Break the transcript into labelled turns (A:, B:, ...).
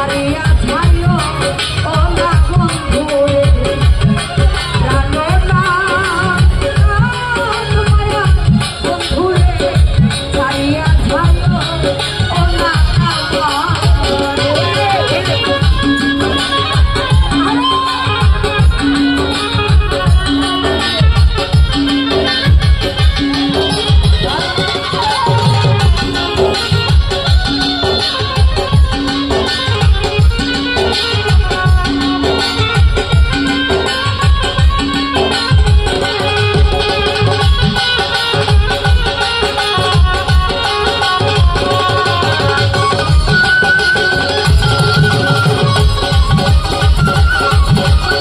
A: મારી આ ભાઈઓ ઓ Oh,